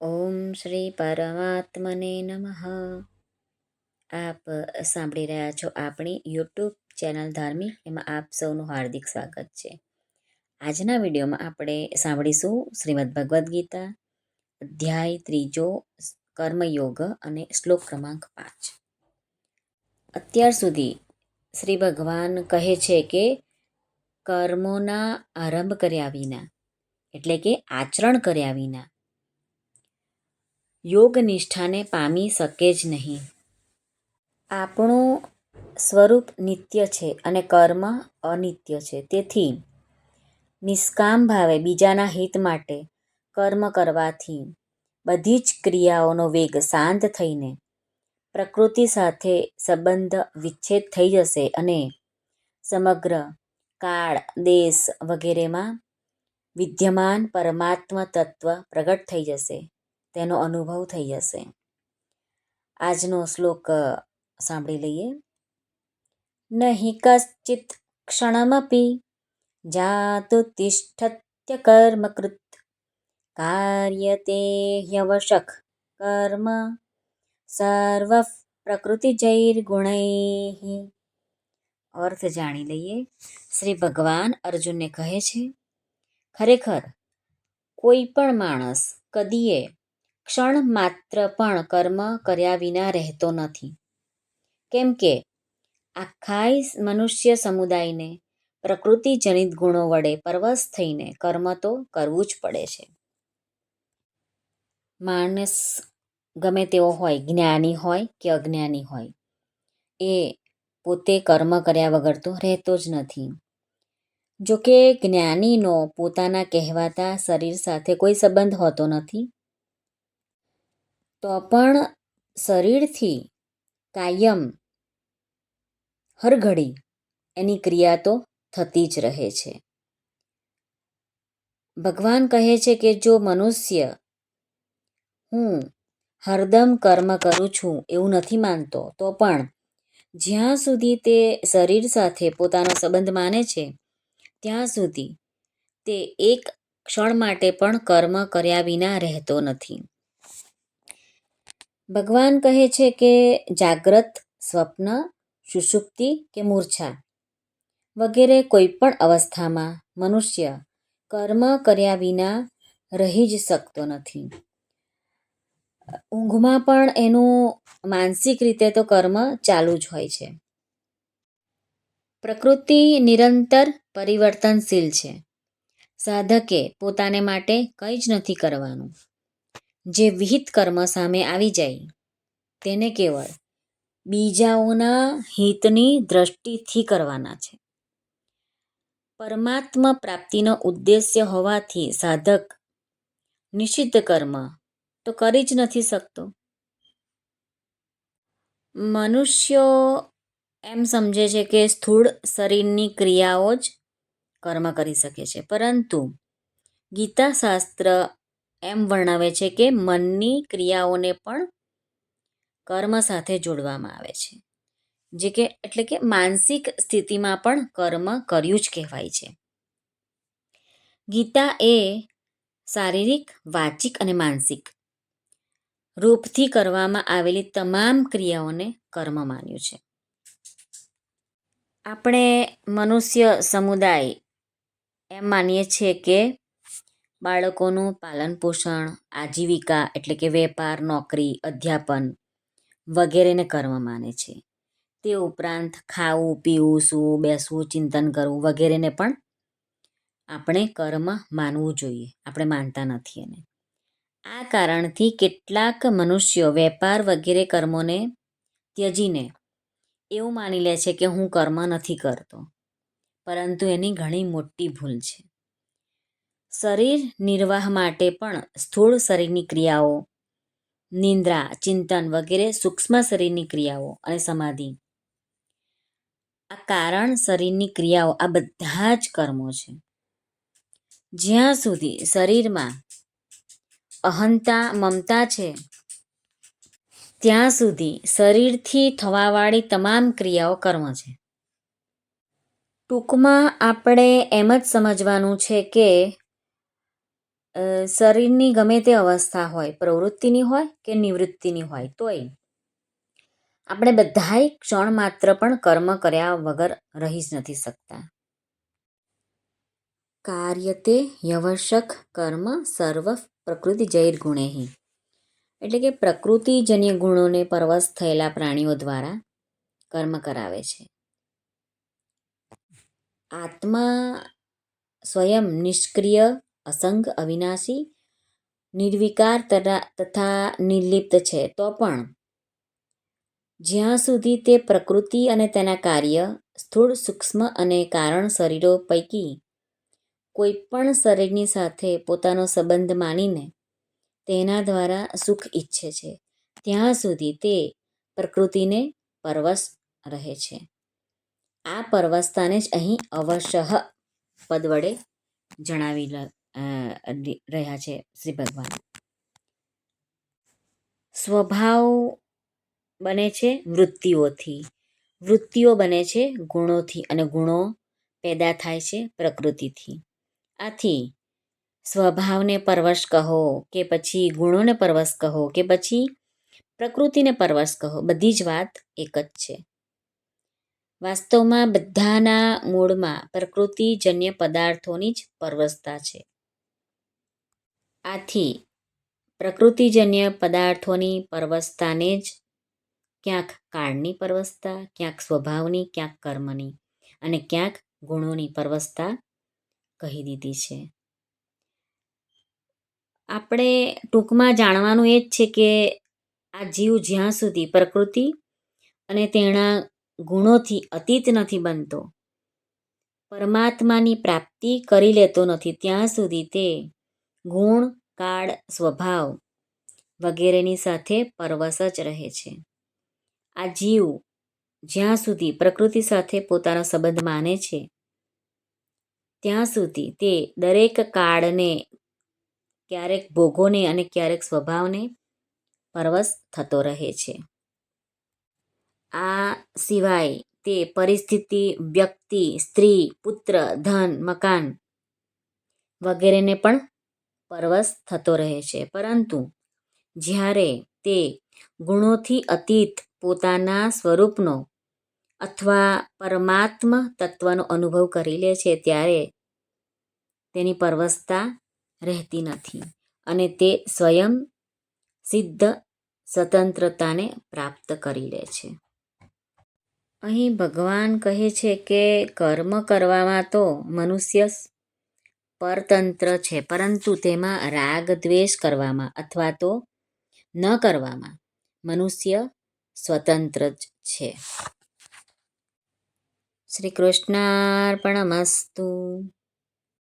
ઓમ શ્રી પરમાત્મને નમઃ. આપ સાંભળી રહ્યા છો આપણી યુટ્યુબ ચેનલ ધાર્મિક, એમાં આપ સૌનું હાર્દિક સ્વાગત છે. આજના વિડીયોમાં આપણે સાંભળીશું શ્રીમદ ભગવદ્ ગીતા, અધ્યાય ત્રીજો, કર્મયોગ અને શ્લોક ક્રમાંક પાંચ. અત્યાર સુધી શ્રી ભગવાન કહે છે કે, કર્મોના આરંભ કર્યા વિના, એટલે કે આચરણ કર્યા વિના યોગ નિષ્ઠાને પામી શકે જ નહીં. આપણું સ્વરૂપ નિત્ય છે અને કર્મ અનિત્ય છે. તેથી નિષ્કામ ભાવે બીજાના હિત માટે કર્મ કરવાથી બધી જ ક્રિયાઓનો વેગ શાંત થઈને પ્રકૃતિ સાથે સંબંધ વિચ્છેદ થઈ જશે અને સમગ્ર કાળ, દેશ વગેરેમાં વિદ્યમાન પરમાત્મા તત્વ પ્રગટ થઈ જશે. તેનો અનુભવ થઈ જશે આજનો શ્લોક સાંભળી લઈએ. નહીં કશ્ચિત ક્ષણમપી જાતુ તિષ્ઠત્ય કર્મકૃત કાર્યતે હ્યવશક કર્મ. સર્વ પ્રકૃતિજૈર્ગુણૈ અર્થ જાણી લઈએ. શ્રી ભગવાન અર્જુનને કહે છે, ખરેખર કોઈ પણ માણસ કદીએ ક્ષણ માત્ર પણ કર્મ કર્યા વિના રહેતો નથી. કેમ કે આખાય મનુષ્ય સમુદાયને પ્રકૃતિજનિત ગુણો વડે પરવશ થઈને કર્મ તો કરવું જ પડે છે. માણસ ગમે તેવો હોય, જ્ઞાની હોય કે અજ્ઞાની હોય, એ પોતે કર્મ કર્યા વગર તો રહેતો જ નથી. જોકે જ્ઞાનીનો પોતાના કહેવાતા શરીર સાથે કોઈ સંબંધ હોતો નથી તો પણ શરીરથી કાયમ હરઘડી એની ક્રિયા તો થતી જ રહે છે. ભગવાન કહે છે કે જો મનુષ્ય હું હરદમ કર્મ કરું છું એવું નથી માનતો, તો પણ જ્યાં સુધી તે શરીર સાથે પોતાનો સંબંધ માને છે, ત્યાં સુધી તે એક ક્ષણ માટે પણ કર્મ કર્યા વિના રહેતો નથી. ભગવાન કહે છે કે જાગ્રત, સ્વપ્ન, સુષુપ્તિ કે મૂર્છા વગેરે કોઈપણ અવસ્થામાં મનુષ્ય કર્મ કર્યા વિના રહી જ શકતો નથી. ઊંઘમાં પણ એનું માનસિક રીતે તો કર્મ ચાલુ જ હોય છે. પ્રકૃતિ નિરંતર પરિવર્તનશીલ છે. સાધકે પોતાને માટે કંઈ જ નથી કરવાનું. જે વિહિત કર્મ સામે આવી જાય, તેને કેવળ બીજાઓના હિતની દ્રષ્ટિથી કરવાના છે. પરમાત્મા પ્રાપ્તિનો ઉદ્દેશ્ય હોવાથી સાધક નિષિદ્ધ કર્મ તો કરી જ નથી શકતો. મનુષ્યો એમ સમજે છે કે સ્થૂળ શરીરની ક્રિયાઓ જ કર્મ કરી શકે છે. પરંતુ ગીતા શાસ્ત્ર એમ વર્ણવે છે કે મનની ક્રિયાઓને પણ કર્મ સાથે જોડવામાં આવે છે. જે કે એટલે કે માનસિક સ્થિતિમાં પણ કર્મ કર્યું જ કહેવાય છે. ગીતા એ શારીરિક, વાચિક અને માનસિક રૂપથી કરવામાં આવેલી તમામ ક્રિયાઓને કર્મ માન્યું છે. આપણે મનુષ્ય સમુદાય એમ માનીએ છીએ કે બાળકોનું પાલન પોષણ આજીવિકા એટલે કે વેપાર, નોકરી, અધ્યાપન વગેરેને કર્મ માને છે. તે ઉપરાંત ખાવું, પીવું, સૂવું, બેસવું, ચિંતન કરવું વગેરેને પણ આપણે કર્મ માનવું જોઈએ. આપણે માનતા નથી એને. આ કારણથી કેટલાક મનુષ્યો વેપાર વગેરે કર્મોને ત્યજીને એવું માની લે છે કે હું કર્મ નથી કરતો. પરંતુ એની ઘણી મોટી ભૂલ છે. શરીર નિર્વાહ માટે પણ સ્થૂળ શરીરની ક્રિયાઓ, નિંદ્રા, ચિંતન વગેરે સૂક્ષ્મ શરીરની ક્રિયાઓ અને સમાધિ. આ કારણ શરીરની ક્રિયાઓ આ બધા જ કર્મો છે. જ્યાં સુધી શરીરમાં અહંતા, મમતા છે, ત્યાં સુધી શરીરથી થવાવાળી તમામ ક્રિયાઓ કર્મ છે. ટૂંકમાં આપણે એમ જ સમજવાનું છે કે શરીરની ગમે તે અવસ્થા હોય, પ્રવૃત્તિની હોય કે નિવૃત્તિની હોય, તોય આપણે બધાય ક્ષણ માત્ર પણ કર્મ કર્યા વગર રહી જ નથી શકતા. કાર્ય તે યવશક કર્મ સર્વ પ્રકૃતિ જૈર ગુણેહી એટલે કે પ્રકૃતિજન્ય ગુણોને પરવશ થયેલા પ્રાણીઓ દ્વારા કર્મ કરાવે છે. આત્મા સ્વયં નિષ્ક્રિય અસંગ, અવિનાશી, નિર્વિકાર તથા નિર્લિપ્ત છે. તો પણ જ્યાં સુધી તે પ્રકૃતિ અને તેના કાર્ય, સ્થૂળ, સૂક્ષ્મ અને કારણ શરીરો પૈકી કોઈ પણ શરીરની સાથે પોતાનો સંબંધ માનીને તેના દ્વારા સુખ ઈચ્છે છે, ત્યાં સુધી તે પ્રકૃતિને પરવશ રહે છે. આ પરવશતાને જ અહીં અવશ્ય પદ વડે જણાવી રહ્યા છે શ્રી ભગવાન. સ્વભાવ બને છે વૃત્તિઓથી. વૃત્તિઓ બને છે ગુણોથી અને ગુણો પેદા થાય છે પ્રકૃતિથી. આથી સ્વભાવને પરવશ કહો કે પછી ગુણોને પરવશ કહો કે પછી પ્રકૃતિને પરવશ કહો, બધી જ વાત એક જ છે. વાસ્તવમાં બધાના મૂળમાં પ્રકૃતિજન્ય પદાર્થોની જ પરવશતા છે. આથી પ્રકૃતિજન્ય પદાર્થોની પરવસતાને જ ક્યાંક કાળની પરવસ્તા ક્યાંક સ્વભાવની, ક્યાંક કર્મની અને ક્યાંક ગુણોની પરવસતા કહી દીધી છે. આપણે ટૂંકમાં જાણવાનું એ જ છે કે આ જીવ જ્યાં સુધી પ્રકૃતિ અને તેના ગુણોથી અતીત નથી બનતો, પરમાત્માની પ્રાપ્તિ કરી લેતો નથી, ત્યાં સુધી તે ગુણ, કાળ, સ્વભાવ વગેરેની સાથે પરવશ જ રહે છે. આ જીવ જ્યાં સુધી પ્રકૃતિ સાથે પોતાનો સંબંધ માને છે, ત્યાં સુધી તે દરેક કાળને, ક્યારેક ભોગોને અને ક્યારેક સ્વભાવને પરવશ થતો રહે છે. આ સિવાય તે પરિસ્થિતિ, વ્યક્તિ, સ્ત્રી, પુત્ર, ધન, મકાન વગેરેને પણ પરવશ થતો રહે છે. પરંતુ જ્યારે તે ગુણોથી અતીત પોતાના સ્વરૂપનો અથવા પરમાત્મ તત્વનો અનુભવ કરી લે છે, ત્યારે તેની પરવશતા રહેતી નથી અને તે સ્વયં સિદ્ધ સ્વતંત્રતાને પ્રાપ્ત કરી લે છે. અહીં ભગવાન કહે છે કે કર્મ કરવામાં તો મનુષ્ય પરતંત્ર છે. પરંતુ તેમાં રાગ દ્વેષ કરવામાં અથવા તો ન કરવામાં મનુષ્ય સ્વતંત્ર જ છે. શ્રી કૃષ્ણાર્પણમસ્તુ.